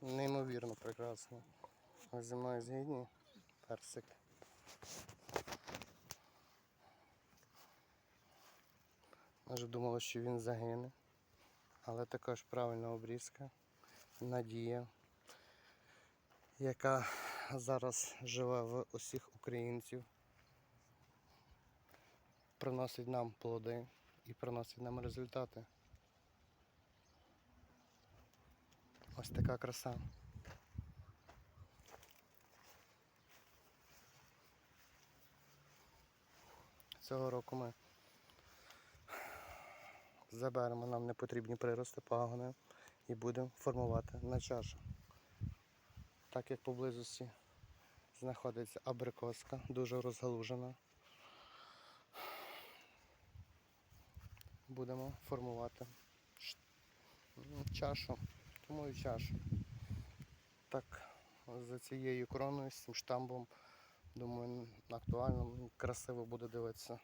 неймовірно прекрасно. Зі мною згідні? Персик. Ми вже думали, що він загине. Але також правильна обрізка. Надія, яка зараз живе в усіх українців, приносить нам плоди і приносить нам результати. Ось така краса. Цього року ми заберемо нам непотрібні прирости пагони і будемо формувати на чашу. Так як поблизості знаходиться абрикоска, дуже розгалужена. Будемо формувати чашу, тому і. Так, за цією короною, з цим штамбом, думаю, актуально, красиво буде дивитися.